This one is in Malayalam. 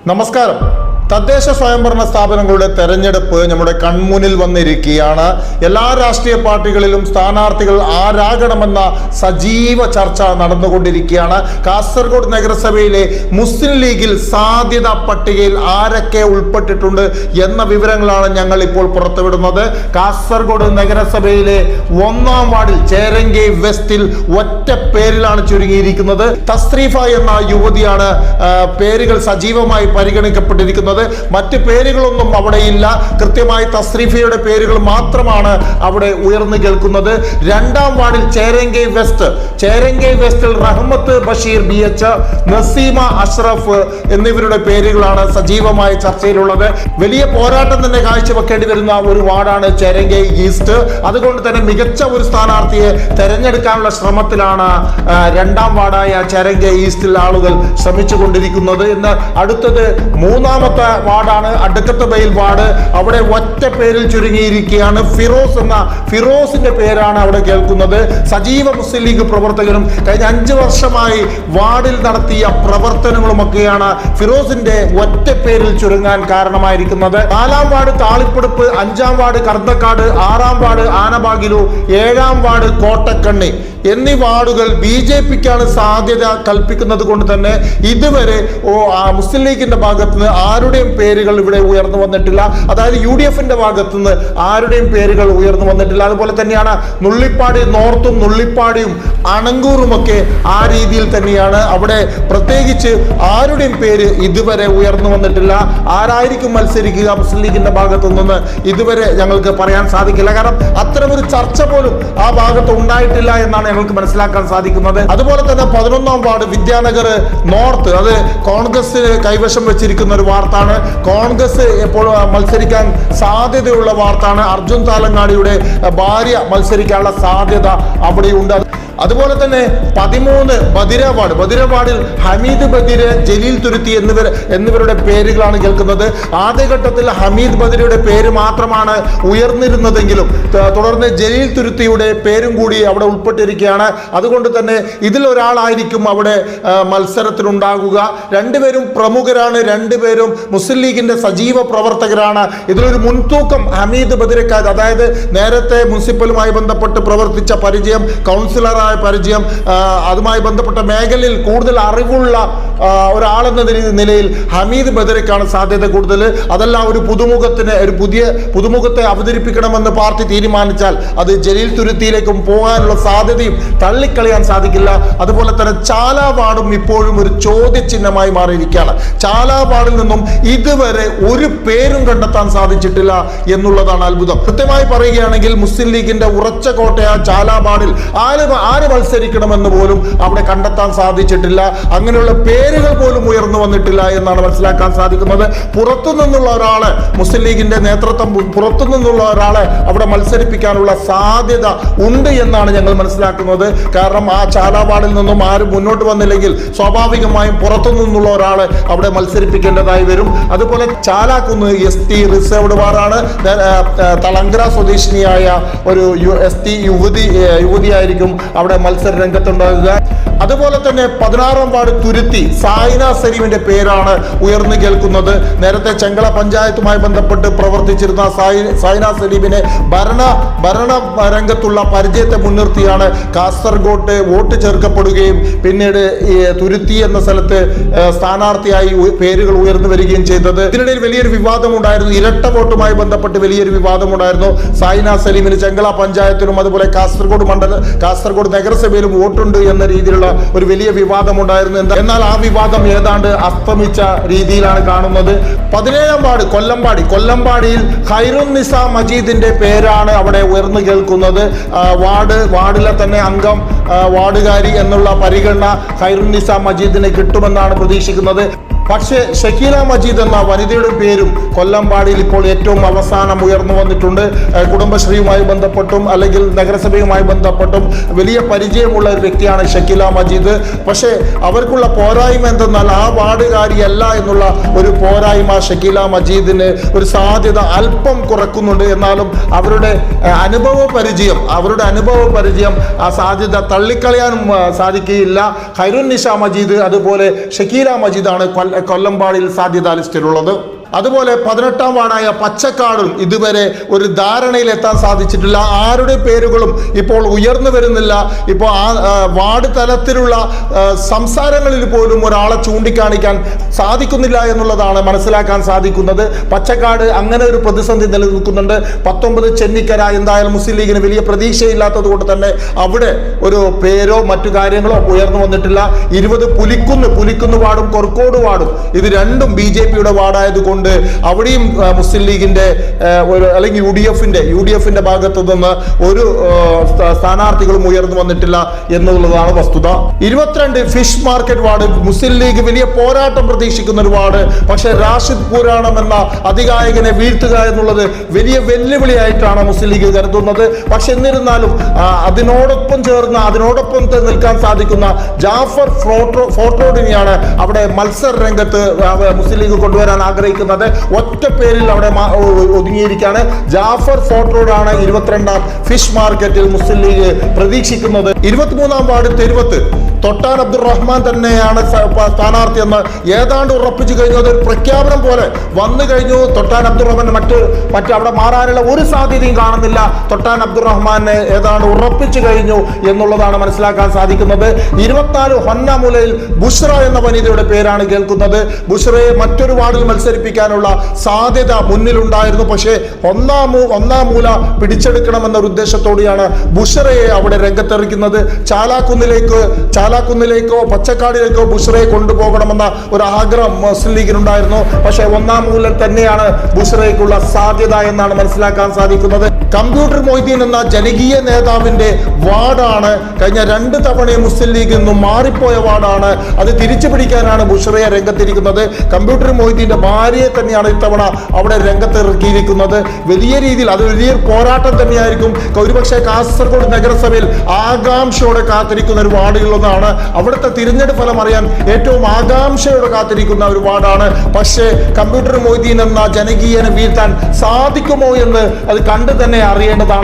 നമസ്കാരം തദ്ദേശ സ്വയംഭരണ സ്ഥാപനങ്ങളുടെ തെരഞ്ഞെടുപ്പ് നമ്മുടെ കൺമുന്നിൽ വന്നിരിക്കുകയാണ്. എല്ലാ രാഷ്ട്രീയ പാർട്ടികളിലും സ്ഥാനാർത്ഥികൾ ആരാകണമെന്ന സജീവ ചർച്ച നടന്നുകൊണ്ടിരിക്കുകയാണ്. കാസർഗോഡ് നഗരസഭയിലെ മുസ്ലിം ലീഗിൽ സാധ്യത പട്ടികയിൽ ആരൊക്കെ ഉൾപ്പെട്ടിട്ടുണ്ട് എന്ന വിവരങ്ങളാണ് ഞങ്ങൾ ഇപ്പോൾ പുറത്തുവിടുന്നത്. കാസർഗോഡ് നഗരസഭയിലെ ഒന്നാം വാർഡിൽ ചേരങ്കി വെസ്റ്റിൽ ഒറ്റ പേരിലാണ് ചുരുങ്ങിയിരിക്കുന്നത്. തസ്രീഫ എന്ന യുവതിയാണ് പേരുകൾ സജീവമായി പരിഗണിക്കപ്പെട്ടിരിക്കുന്നത്. മറ്റ് പേരുകളൊന്നും അവിടെ ഇല്ല. കൃത്യമായി തസ്രീഫയുടെ പേരുകൾ മാത്രമാണ് അവിടെ ഉയർന്നു കേൾക്കുന്നത്. രണ്ടാം വാർഡിൽ ചേരങ്കൈ വെസ്റ്റ്. ചേരങ്കൈ വെസ്റ്റിൽ റഹ്മത്ത് ബഷീർ ബി എച്ച് നസീമ അഷ്റഫ് എന്നിവരുടെ പേരുകളാണ് സജീവമായ ചർച്ചയിലുള്ളത്. വലിയ പോരാട്ടം തന്നെ കാഴ്ചവെക്കേണ്ടി വരുന്ന ഒരു വാർഡാണ് ചേരങ്കൈ ഈസ്റ്റ്. അതുകൊണ്ട് തന്നെ മികച്ച ഒരു സ്ഥാനാർത്ഥിയെ തെരഞ്ഞെടുക്കാനുള്ള ശ്രമത്തിലാണ് രണ്ടാം വാർഡായ ചേരങ്കൈ ഈസ്റ്റിൽ ആളുകൾ ശ്രമിച്ചുകൊണ്ടിരിക്കുന്നത്. എന്ന് അടുത്തത് മൂന്നാമത്തെ വാർഡാണ്. അടുക്കത്തെ ബെയിൽ വാർഡ്. അവിടെ ഒറ്റ പേരിൽ ചുരുങ്ങിയിരിക്കുകയാണ്. ഫിറോസ് എന്ന ഫിറോസിന്റെ പേരാണ് അവിടെ കേൾക്കുന്നത്. സജീവ മുസ്ലിം ലീഗ് പ്രവർത്തകരും കഴിഞ്ഞ അഞ്ച് വർഷമായി വാർഡിൽ നടത്തിയ പ്രവർത്തനങ്ങളുമൊക്കെയാണ് ഫിറോസിന്റെ ഒറ്റ പേരിൽ ചുരുങ്ങാൻ കാരണമായിരിക്കുന്നത്. നാലാം വാർഡ് താളിപ്പടുപ്പ് അഞ്ചാം വാർഡ് കർത്തക്കാട് ആറാം വാർഡ് ആനബാഗിലു ഏഴാം വാർഡ് കോട്ടക്കണ്ണി എന്നീ വാർഡുകൾ ബി ജെ പിക്കാണ് സാധ്യത കൽപ്പിക്കുന്നത് കൊണ്ട് തന്നെ ഇതുവരെ മുസ്ലിം ലീഗിന്റെ ഭാഗത്ത് നിന്ന് ആരുടെയും പേരുകൾ ഇവിടെ ഉയർന്നു വന്നിട്ടില്ല. അതായത് യു ഡി എഫിന്റെ ഭാഗത്ത് നിന്ന് ആരുടെയും പേരുകൾ ഉയർന്നു വന്നിട്ടില്ല. അതുപോലെ തന്നെയാണ് നുള്ളിപ്പാടി നോർത്തും നുള്ളിപ്പാടിയും അണങ്കൂറുമൊക്കെ ആ രീതിയിൽ തന്നെയാണ്. അവിടെ പ്രത്യേകിച്ച് ആരുടെയും പേര് ഇതുവരെ ഉയർന്നു വന്നിട്ടില്ല. ആരായിരിക്കും മത്സരിക്കുക മുസ്ലിം ലീഗിന്റെ ഭാഗത്തു നിന്ന് ഇതുവരെ ഞങ്ങൾക്ക് പറയാൻ സാധിക്കില്ല. കാരണം അത്തരമൊരു ചർച്ച പോലും ആ ഭാഗത്ത് ഉണ്ടായിട്ടില്ല എന്നാണ് ഞങ്ങൾക്ക് മനസ്സിലാക്കാൻ സാധിക്കുന്നത്. അതുപോലെ തന്നെ പതിനൊന്നാം വാർഡ് വിദ്യാനഗർ നോർത്ത് അത് കോൺഗ്രസ് കൈവശം വെച്ചിരിക്കുന്ന ഒരു വാർത്താണ്. കോൺഗ്രസ് ഇപ്പോൾ മത്സരിക്കാൻ സാധ്യതയുള്ള വാർത്താണ് അർജുൻ താലങ്ങാടിയുടെ ഭാര്യ മത്സരിക്കാനുള്ള സാധ്യത അവിടെയുണ്ട്. അതുപോലെ തന്നെ പതിമൂന്ന് ബദിര വാർഡ് ബദിര വാർഡിൽ ഹമീദ് ബദിര് ജലീൽ തുരുത്തി എന്നിവർ എന്നിവരുടെ പേരുകളാണ് കേൾക്കുന്നത്. ആദ്യഘട്ടത്തിൽ ഹമീദ് ബദിരയുടെ പേര് മാത്രമാണ് ഉയർന്നിരുന്നതെങ്കിലും തുടർന്ന് ജലീൽ തുരുത്തിയുടെ പേരും കൂടി അവിടെ ഉൾപ്പെട്ടിരിക്കുകയാണ്. അതുകൊണ്ട് തന്നെ ഇതിലൊരാളായിരിക്കും അവിടെ മത്സരത്തിനുണ്ടാകുക രണ്ടുപേരും പ്രമുഖരാണ്. രണ്ടുപേരും മുസ്ലിം ലീഗിന്റെ സജീവ പ്രവർത്തകരാണ്. ഇതിലൊരു മുൻതൂക്കം ഹമീദ് ബദിരക്കാർ അതായത് നേരത്തെ മുനിസിപ്പലുമായി ബന്ധപ്പെട്ട് പ്രവർത്തിച്ച പരിചയം കൗൺസിലറായ പരിചയം അതുമായി ബന്ധപ്പെട്ട മേഖലയിൽ കൂടുതൽ അറിവുള്ള ഒരാളെന്ന നിലയിൽ ഹമീദ് ബദിരക്കാണ് സാധ്യത കൂടുതൽ. അതല്ല ഒരു പുതുമുഖത്തിന് ഒരു പുതിയ പുതുമുഖത്തെ അവതരിപ്പിക്കണമെന്ന് പാർട്ടി തീരുമാനിച്ചാൽ അത് ജലീൽ തുരുത്തിയിലേക്കും പോകാനുള്ള സാധ്യതയും തള്ളിക്കളയാൻ സാധിക്കില്ല. അതുപോലെ തന്നെ ചാലാവാടും ഇപ്പോഴും ഒരു ചോദ്യചിഹ്നമായി മാറിയിരിക്കുകയാണ്. ചാലാവാടിൽ നിന്നും ഇതുവരെ ഒരു പേരും കണ്ടെത്താൻ സാധിച്ചിട്ടില്ല എന്നുള്ളതാണ് അത്ഭുതം. കൃത്യമായി പറയുകയാണെങ്കിൽ മുസ്ലിം ലീഗിന്റെ ഉറച്ച കോട്ടയാ ചാലാപാടിൽ ആര് ആര് മത്സരിക്കണമെന്ന് പോലും അവിടെ കണ്ടെത്താൻ സാധിച്ചിട്ടില്ല. അങ്ങനെയുള്ള പേരുകൾ പോലും ഉയർന്നു വന്നിട്ടില്ല എന്നാണ് മനസ്സിലാക്കാൻ സാധിക്കുന്നത്. പുറത്തു നിന്നുള്ള ഒരാളെ മുസ്ലിം ലീഗിന്റെ നേതൃത്വം പുറത്തു നിന്നുള്ള ഒരാളെ അവിടെ മത്സരിപ്പിക്കാനുള്ള സാധ്യത ഉണ്ട് എന്നാണ് ഞങ്ങൾ മനസ്സിലാക്കുന്നത്. കാരണം ആ ചാലാപാടിൽ നിന്നും ആരും മുന്നോട്ട് വന്നില്ലെങ്കിൽ സ്വാഭാവികമായും പുറത്തു നിന്നുള്ള ഒരാളെ അവിടെ മത്സരിപ്പിക്കേണ്ടതായി വരും. അതുപോലെ ചാലാക്കുന്ന് എസ് ടി റിസർവ്ഡ് വാറാണ് തളങ്കര സ്വദേശിനിയായ ഒരു എസ് ടി യുവതി യുവതിയായിരിക്കും അവിടെ മത്സര രംഗത്തുണ്ടാകുക അതുപോലെ തന്നെ പതിനാറാം വാർഡ് തുരുത്തി സായിന സലീമിന്റെ പേരാണ് ഉയർന്നു കേൾക്കുന്നത്. നേരത്തെ ചെങ്കള പഞ്ചായത്തുമായി ബന്ധപ്പെട്ട് പ്രവർത്തിച്ചിരുന്ന സായി സായിന സലീമിനെ ഭരണ ഭരണ രംഗത്തുള്ള പരിചയത്തെ മുൻനിർത്തിയാണ് കാസർഗോട്ട് വോട്ട് ചേർക്കപ്പെടുകയും പിന്നീട് തുരുത്തി എന്ന സ്ഥലത്ത് സ്ഥാനാർത്ഥിയായി പേരുകൾ ഉയർന്നു വരികയും ചെയ്തത്. ഇതിനിടയിൽ വലിയൊരു വിവാദമുണ്ടായിരുന്നു. ഇരട്ട വോട്ടുമായി ബന്ധപ്പെട്ട് വലിയൊരു വിവാദമുണ്ടായിരുന്നു. സായിന സലീമിന് ചെങ്കള പഞ്ചായത്തിലും അതുപോലെ കാസർഗോഡ് മണ്ഡല കാസർഗോഡ് നഗരസഭയിലും വോട്ടുണ്ട് എന്ന രീതിയിലുള്ള ഒരു വലിയ വിവാദമുണ്ടായിരുന്നു. എന്നാൽ ആ വിവാദം ഏതാണ്ട് അസ്തമിച്ച രീതിയിലാണ് കാണുന്നത്. പതിനേഴാം വാർഡ് കൊല്ലമ്പാടി. കൊല്ലമ്പാടിയിൽ ഹൈറു നിസ മജീദിന്റെ പേരാണ് അവിടെ ഉയർന്നു കേൾക്കുന്നത്. വാർഡ് വാർഡിലെ തന്നെ അംഗം വാർഡുകാരി എന്നുള്ള പരിഗണന ഹൈറു നിസ മജീദിന് കിട്ടുമെന്നാണ് പ്രതീക്ഷിക്കുന്നത്. പക്ഷേ ഷക്കീല മജീദ് എന്ന വനിതയുടെ പേരും കൊല്ലമ്പാടിയിൽ ഇപ്പോൾ ഏറ്റവും അവസാനം ഉയർന്നു വന്നിട്ടുണ്ട്. കുടുംബശ്രീയുമായി ബന്ധപ്പെട്ടും അല്ലെങ്കിൽ നഗരസഭയുമായി ബന്ധപ്പെട്ടും വലിയ പരിചയമുള്ള ഒരു വ്യക്തിയാണ് ഷക്കീല മജീദ്. പക്ഷേ അവർക്കുള്ള പോരായ്മ എന്തെന്നാൽ ആ വാർഡുകാരിയല്ല എന്നുള്ള ഒരു പോരായ്മ ഷക്കീല മജീദിന് ഒരു സാധ്യത അല്പം കുറക്കുന്നുണ്ട്. എന്നാലും അവരുടെ അനുഭവ പരിചയം അവരുടെ അനുഭവ പരിചയം ആ സാധ്യത തള്ളിക്കളയാനും സാധിക്കുകയില്ല. ഖൈറുൻ നിഷ മജീദ് അതുപോലെ ഷക്കീല മജീദാണ് കൊല്ലമ്പാടിയിൽ സാധ്യതാ ലിസ്റ്റിലുള്ളത്. അതുപോലെ പതിനെട്ടാം വാർഡായ പച്ചക്കാടും ഇതുവരെ ഒരു ധാരണയിൽ എത്താൻ സാധിച്ചിട്ടില്ല. ആരുടെ പേരുകളും ഇപ്പോൾ ഉയർന്നു വരുന്നില്ല. ഇപ്പോൾ ആ വാർഡ് തലത്തിലുള്ള സംസാരങ്ങളിൽ പോലും ഒരാളെ ചൂണ്ടിക്കാണിക്കാൻ സാധിക്കുന്നില്ല എന്നുള്ളതാണ് മനസ്സിലാക്കാൻ സാധിക്കുന്നത്. പച്ചക്കാട് അങ്ങനെ ഒരു പ്രതിസന്ധി നിലനിൽക്കുന്നുണ്ട്. പത്തൊമ്പത് ചെന്നിക്കര എന്തായാലും മുസ്ലിം ലീഗിന് വലിയ പ്രതീക്ഷയില്ലാത്തത് കൊണ്ട് തന്നെ അവിടെ ഒരു പേരോ മറ്റു കാര്യങ്ങളോ ഉയർന്നു വന്നിട്ടില്ല. ഇരുപത് പുലിക്കുന്ന് പുലിക്കുന്ന് വാർഡും കൊർക്കോട് വാർഡും. ഇത് രണ്ടും ബി ജെ പിയുടെ വാർഡായതുകൊണ്ട് അവിടെയും മുസ്ലിം ലീഗിന്റെ ഒരു അല്ലെങ്കിൽ യു ഡി എഫിന്റെ യു ഡി എഫിന്റെ ഭാഗത്ത് നിന്ന് ഒരു സ്ഥാനാർത്ഥികളും ഉയർന്നു വന്നിട്ടില്ല എന്നുള്ളതാണ് വസ്തുത. ഇരുപത്തിരണ്ട് fish market ward Muslim League വലിയ പോരാട്ടം പ്രതീക്ഷിക്കുന്ന ഒരു വാർഡ്. പക്ഷെ റാഷിദ് പുരാണം എന്ന അധികായകനെ വീഴ്ത്തുക എന്നുള്ളത് വലിയ വെല്ലുവിളിയായിട്ടാണ് മുസ്ലിം ലീഗ് കരുതുന്നത്. പക്ഷെ എന്നിരുന്നാലും അതിനോടൊപ്പം ചേർന്ന് അതിനോടൊപ്പം നിൽക്കാൻ സാധിക്കുന്ന ജാഫർ ഫോട്ടോ ഫോട്ടോഡിനെയാണ് അവിടെ മത്സര രംഗത്ത് മുസ്ലിം ലീഗ് കൊണ്ടുവരാൻ ആഗ്രഹിക്കുന്നത്. ഒറ്റ പേരിൽ അവിടെ ഒതുങ്ങിയിരിക്കുകയാണ് ജാഫർ ഫോട്ടോഡാണ് ഇരുപത്തിരണ്ടാം ഫിഷ് മാർക്കറ്റിൽ മുസ്ലിം ലീഗ് പ്രതീക്ഷിക്കുന്നത്. ഇരുപത്തിമൂന്നാം വാർഡ് തെരുവത്ത് തൊട്ടാൻ അബ്ദുറഹ്മാൻ തന്നെയാണ് സ്ഥാനാർത്ഥി എന്ന് ഏതാണ്ട് ഉറപ്പിച്ചു കഴിഞ്ഞു ഒരു പ്രഖ്യാപനം പോലെ വന്നു കഴിഞ്ഞു. തൊട്ടാൻ അബ്ദുറഹ്മാൻ മറ്റ് മറ്റ് അവിടെ മാറാനുള്ള ഒരു സാധ്യതയും കാണുന്നില്ല. തൊട്ടാൻ അബ്ദുറഹ്മാനെ ഏതാണ്ട് ഉറപ്പിച്ചു കഴിഞ്ഞു എന്നുള്ളതാണ് മനസ്സിലാക്കാൻ സാധിക്കുന്നത്. ഇരുപത്തിനാല് ഹൊന്നാമുലയിൽ ബുഷ്ര എന്ന വനിതയുടെ പേരാണ് കേൾക്കുന്നത്. ബുഷ്രയെ മറ്റൊരു വാർഡിൽ മത്സരിപ്പിക്കാനുള്ള സാധ്യത മുന്നിലുണ്ടായിരുന്നു. പക്ഷേ ഒന്നാം ഒന്നാം മൂല പിടിച്ചെടുക്കണമെന്ന ഉദ്ദേശത്തോടെയാണ് ബുഷറയെ അവിടെ രംഗത്തെറിക്കുന്നത്. ചാലാക്കുന്നിലേക്ക് ചാലാക്കുന്നിലേക്കോ പച്ചക്കാടിലേക്കോ ബുഷറയെ കൊണ്ടുപോകണമെന്ന ഒരു ആഗ്രഹം മുസ്ലിം ലീഗിനുണ്ടായിരുന്നു. പക്ഷേ ഒന്നാം മൂലം തന്നെയാണ് ബുഷറയ്ക്കുള്ള സാധ്യത എന്നാണ് മനസ്സിലാക്കാൻ സാധിക്കുന്നത്. കമ്പ്യൂട്ടർ മൊയ്തീൻ എന്ന ജനകീയ നേതാവിന്റെ വാർഡാണ് കഴിഞ്ഞ രണ്ട് തവണയും മുസ്ലിം ലീഗിൽ നിന്നും മാറിപ്പോയ വാർഡാണ്. അത് തിരിച്ചു പിടിക്കാനാണ് ബുഷറയെ രംഗത്തിരിക്കുന്നത്. കമ്പ്യൂട്ടർ മൊയ്തീന്റെ ഭാര്യയെ തന്നെയാണ് ഇത്തവണ അവിടെ രംഗത്തിറക്കിയിരിക്കുന്നത്. വലിയ രീതിയിൽ അത് വലിയ പോരാട്ടം തന്നെയായിരിക്കും. ഒരുപക്ഷെ കാസർഗോഡ് നഗരസഭയിൽ ആകാംക്ഷയോടെ കാത്തിരിക്കുന്ന ഒരു വാർഡുകളിലൊന്നാണ് അവിടുത്തെ തിരഞ്ഞെടുപ്പ് ഫലം അറിയാൻ ഏറ്റവും ആകാംക്ഷയോടെ കാത്തിരിക്കുന്ന ഒരു വാർഡാണ്. പക്ഷേ കമ്പ്യൂട്ടർ മൊയ്തീൻ എന്ന ജനകീയനെ വീഴ്ത്താൻ സാധിക്കുമോ എന്ന് അത് കണ്ടു തന്നെ അറിയേണ്ടതാണ്.